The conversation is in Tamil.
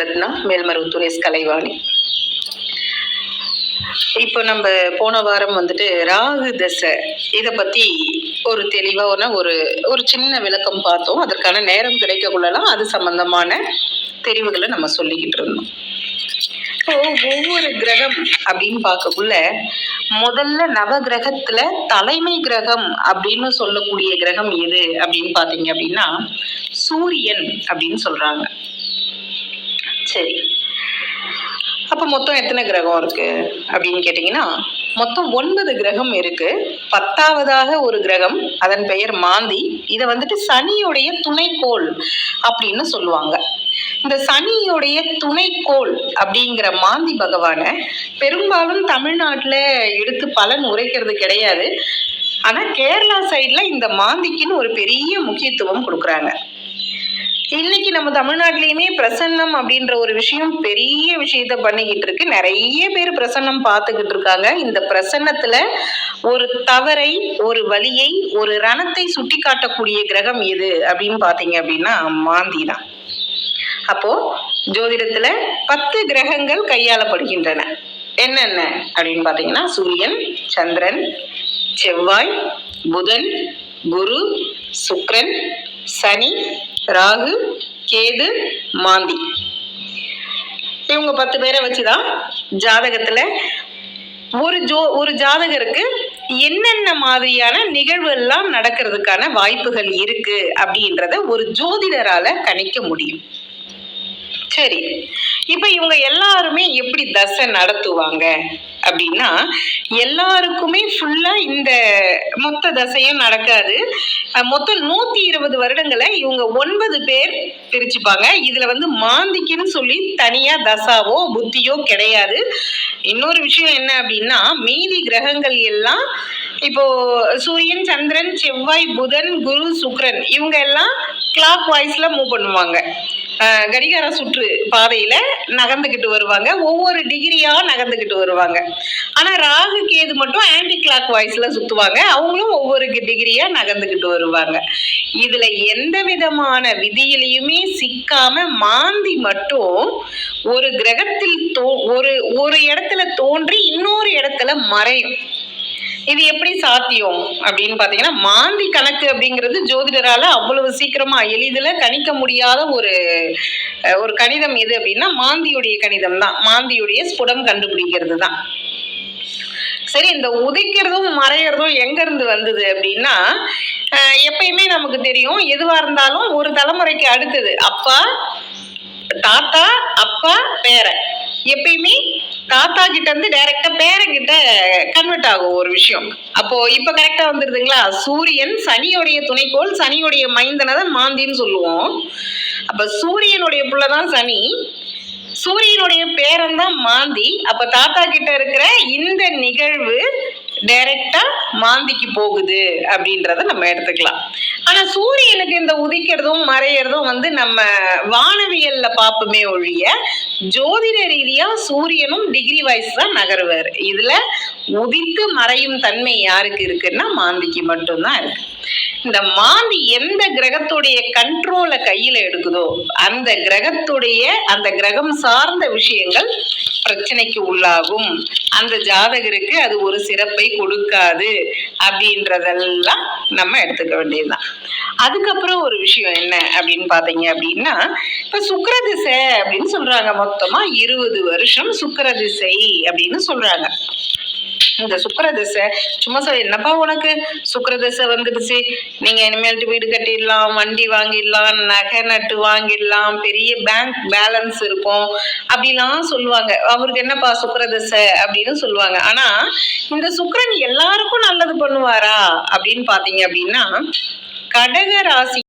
ரத்னா மேல்மருவத்தூர் எஸ் கலைவாணி. இப்போ நம்ம போன வாரம் வந்துட்டு ராகு தசை. இதை பற்றி ஒரு தெளிவான ஒரு ஒரு சின்ன விளக்கம் பார்த்தோம். அதற்கான நேரம் கிடைக்கக்குள்ளலாம் அது சம்பந்தமான தெரிவுகளை நம்ம சொல்லிக்கிட்டு இருந்தோம். இப்போ ஒவ்வொரு கிரகம் அப்படின்னு பார்க்கக்குள்ள முதல்ல நவ கிரகத்துல தலைமை கிரகம் அப்படின்னு சொல்லக்கூடிய கிரகம் எது அப்படின்னு பார்த்தீங்க அப்படின்னா சூரியன் அப்படின்னு சொல்றாங்க. சரி. அப்போ மொத்தம் எத்தனை கிரகம் இருக்கு? அப்படின்னு கேட்டிங்கன்னா மொத்தம் ஒன்பது கிரகம் இருக்கு. பத்தாவதாக ஒரு கிரகம் அதன் பெயர் மாந்தி. இதை வந்துட்டு சனியுடைய துணைக்கோள் அப்படின்னு சொல்லுவாங்க. இந்த சனியுடைய துணைக்கோள் அப்படிங்கிற மாந்தி பகவானை பெரும்பாலும் தமிழ்நாட்டில் எடுத்து பலன் உரைக்கிறது கிடையாது. ஆனால் கேரளா சைடில் இந்த மாந்திக்குன்னு ஒரு பெரிய முக்கியத்துவம் கொடுக்குறாங்க. இன்னைக்கு நம்ம தமிழ்நாட்டிலையுமே பிரசன்னம் அப்படின்ற ஒரு விஷயம் பெரிய விஷயத்த பண்ணிக்கிட்டு இருக்கு. நிறைய பேர் பிரசன்னம் பார்த்துக்கிட்டு இருக்காங்க. இந்த பிரசன்னத்துல ஒரு தவறை ஒரு வழியை ஒரு ரணத்தை சுட்டி காட்டக்கூடிய கிரகம் எது அப்படின்னு பார்த்தீங்க அப்படின்னா மாந்தி தான். அப்போ ஜோதிடத்துல பத்து கிரகங்கள் கையாளப்படுகின்றன. என்னென்ன அப்படின்னு பார்த்தீங்கன்னா சூரியன் சந்திரன் செவ்வாய் புதன் குரு சுக்ரன் சனி ராகு கேது மாந்தி. இவங்க பத்து பேரை வச்சுதான் ஜாதகத்துல ஒரு ஜோ ஒரு ஜாதகருக்கு என்னென்ன மாதிரியான நிகழ்வுகள்லாம் நடக்கிறதுக்கான வாய்ப்புகள் இருக்கு அப்படின்றத ஒரு ஜோதிடரால கணிக்க முடியும். சரி. இப்போ இவங்க எல்லாருமே எப்படி தசை நடத்துவாங்க அப்படின்னா எல்லாருக்குமே ஃபுல்லா இந்த மொத்த தசையும் நடக்காது. மொத்தம் நூத்தி இருபது வருடங்களை இவங்க ஒன்பது பேர் பிரிச்சுப்பாங்க. இதுல வந்து மாந்திக்குன்னு சொல்லி தனியா தசாவோ புத்தியோ கிடையாது. இன்னொரு விஷயம் என்ன அப்படின்னா மீதி கிரகங்கள் எல்லாம் இப்போ சூரியன் சந்திரன் செவ்வாய் புதன் குரு சுக்ரன் இவங்க எல்லாம் கிளாக் வாய்ஸ்ல மூவ் பண்ணுவாங்க. கடிகார சுற்று பாதையில நகர்ந்துக்கிட்டு வருவாங்க. ஒவ்வொரு டிகிரியா நகர்ந்துக்கிட்டு வருவாங்க. ஆனா ராகு கேது மட்டும் ஆன்டி கிளாக் வாய்ஸ்ல சுத்துவாங்க. அவங்களும் ஒவ்வொரு டிகிரியா நகர்ந்துக்கிட்டு வருவாங்க. இதுல எந்த விதமான விதியிலையுமே சிக்காம மாந்தி மட்டும் ஒரு கிரகத்தில் தோ ஒரு ஒரு இடத்துல தோன்றி இன்னொரு இடத்துல மறையும். இது எப்படி சாத்தியம் அப்படின்னு பார்த்தீங்கன்னா மாந்தி கணக்கு அப்படிங்கிறது ஜோதிடரால அவ்வளவு சீக்கிரமா எளிதில் கணிக்க முடியாத ஒரு ஒரு கணிதம் எது அப்படின்னா மாந்தியுடைய கணிதம் தான். மாந்தியுடைய ஸ்புடம் கண்டுபிடிக்கிறது தான் சரி இந்த உதைக்கிறதும் மறையிறதும் எங்க இருந்து வந்தது அப்படின்னா எப்பயுமே நமக்கு தெரியும் எதுவா இருந்தாலும் ஒரு தலைமுறைக்கு அடுத்தது. அப்பா தாத்தா அப்பா பேரன். எப்பயுமே தாத்தா கிட்ட இருந்து டைரக்டா பேரன் கிட்ட கன்வெர்ட் ஆகும் ஒரு விஷயம். அப்போ இப்ப கரெக்டா வந்துருதுங்களா? சூரியன் சனியோடைய துணைக்கோள் சனியோடைய மைந்தனை தான் மாந்தின்னு சொல்லுவோம். அப்ப சூரியனுடைய புள்ளதான் சனி. சூரியனுடைய பேரன் தான் மாந்தி. அப்ப தாத்தா கிட்ட இருக்கிற இந்த நிகழ்வு டைரக்டா மாந்திக்கு போகுது அப்படின்றத நம்ம எடுத்துக்கலாம். ஆனா சூரியனுக்கு இந்த உதிக்கிறதும் மறையறதும் வந்து நம்ம வானவியல்ல பார்ப்போமே ஒழிய ஜோதிட ரீதியா சூரியனும் டிகிரி வைஸ் தான் நகருவார். இதுல உதித்து மறையும் தன்மை யாருக்கு இருக்குன்னா மாந்திக்கு மட்டும்தான் இருக்கு. இந்த மாந்தி எந்த கிரகத்துடைய கண்ட்ரோலை கையில எடுக்குதோ அந்த கிரகத்துடைய அந்த கிரகம் சார்ந்த விஷயங்கள் பிரச்சனைக்கு உள்ளாகும். அந்த ஜாதகருக்கு அது ஒரு சிறப்பை கொடுக்காது அப்படின்றதெல்லாம் நம்ம எடுத்துக்க வேண்டியதுதான். அதுக்கப்புறம் ஒரு விஷயம் என்ன அப்படின்னு பார்த்தீங்க அப்படின்னா இப்போ சுக்கிரதிசை அப்படின்னு சொல்றாங்க. மொத்தமா இருபது வருஷம் சுக்கிரதிசை அப்படின்னு சொல்றாங்க. இந்த சுக்கிரதசை சும்மா சொல்ல என்னப்பா உனக்கு? சுக்கிரதசை வந்துடுச்சு. நீங்க இனிமேல்ட்டு வீடு கட்டிடலாம் வண்டி வாங்கிடலாம் நகை நட்டு வாங்கிடலாம் பெரிய பேங்க் பேலன்ஸ் இருக்கும். அப்படிலாம் சொல்லுவாங்க. அவருக்கு என்னப்பா சுக்கிரதசை அப்படின்னு சொல்லுவாங்க. ஆனா இந்த சுக்கரன் எல்லாருக்கும் நல்லது பண்ணுவாரா அப்படின்னு பாத்தீங்க அப்படின்னா கடக ராசி